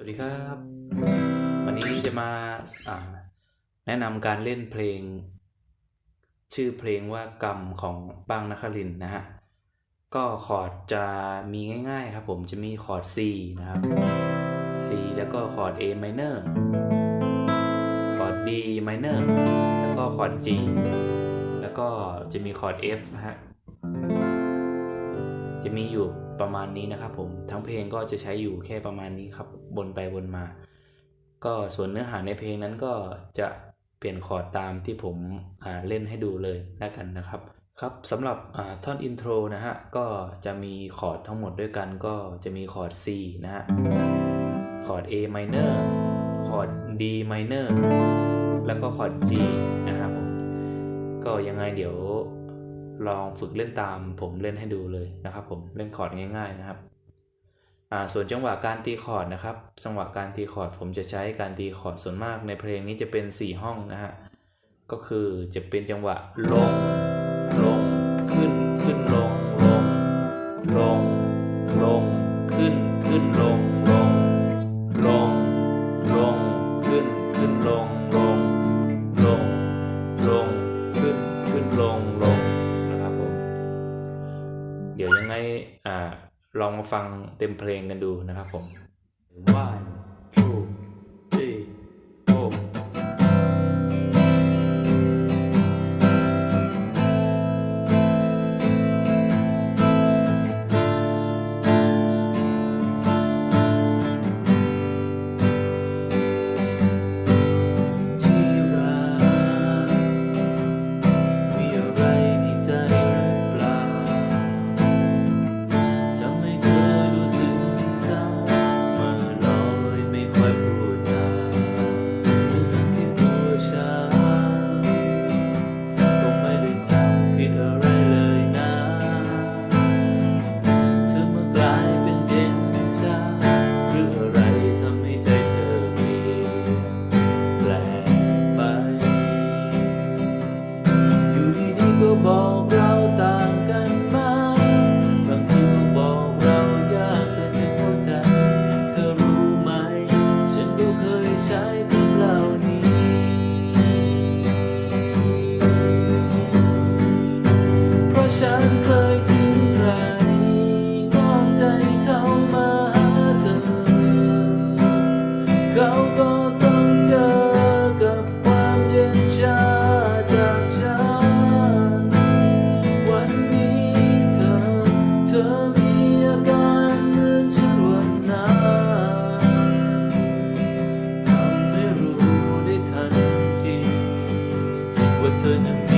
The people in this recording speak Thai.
สวัสดีครับ วันนี้จะมาแนะนำการเล่นเพลง ชื่อเพลงว่ากรรมของปังนครินนะฮะ ก็คอร์ดจะมีง่ายๆครับผมจะมีคอร์ด C นะครับ C แล้วก็คอร์ด A minor คอร์ด D minor แล้วก็คอร์ด G แล้วก็จะมีคอร์ด F นะฮะ จะมีอยู่ประมาณนี้นะครับผม ทั้งเพลงก็จะใช้อยู่แค่ประมาณนี้ครับ วนไปวนมา ก็ส่วนเนื้อหาในเพลงนั้นก็จะเปลี่ยนคอร์ดตามที่ผมเล่นให้ดูเลยแล้วกันนะครับ ครับสำหรับท่อนอินโทรนะฮะ ก็จะมีคอร์ดทั้งหมดด้วยกันก็จะมีคอร์ด C นะฮะ คอร์ด A minor คอร์ด D minor แล้วก็คอร์ด G นะครับก็ยังไงเดี๋ยวลองฝึกเล่นตามผมเล่นให้ดูเลยนะครับผมเล่นคอร์ดง่ายๆนะครับ ส่วนจังหวะการตีคอร์ดนะครับ จังหวะการตีคอร์ดผมจะใช้การตีคอร์ดส่วนมากในเพลงนี้จะเป็น 4 ห้องนะฮะ ก็คือจะเป็นจังหวะลง ลง ขึ้น ขึ้นลง ลง ลง ลง ขึ้น ขึ้นลง ลง ลง ลง ขึ้น ขึ้นลง ลง ลง ลง ขึ้น ขึ้นลง ลง นะครับผม เดี๋ยวยังไง อ่า ลองมาฟังเต็มเพลงกันดูนะครับผมว่า ฉันเคยทิ้งใครต้องใจเขามาหาเธอ เขาก็ต้องเจอกับความเย็นชาจากฉัน วันนี้เธอ เธอมีอาการเหมือนฉันวันนั้นทำให้รู้ได้ทันที ว่าเธอนั้มี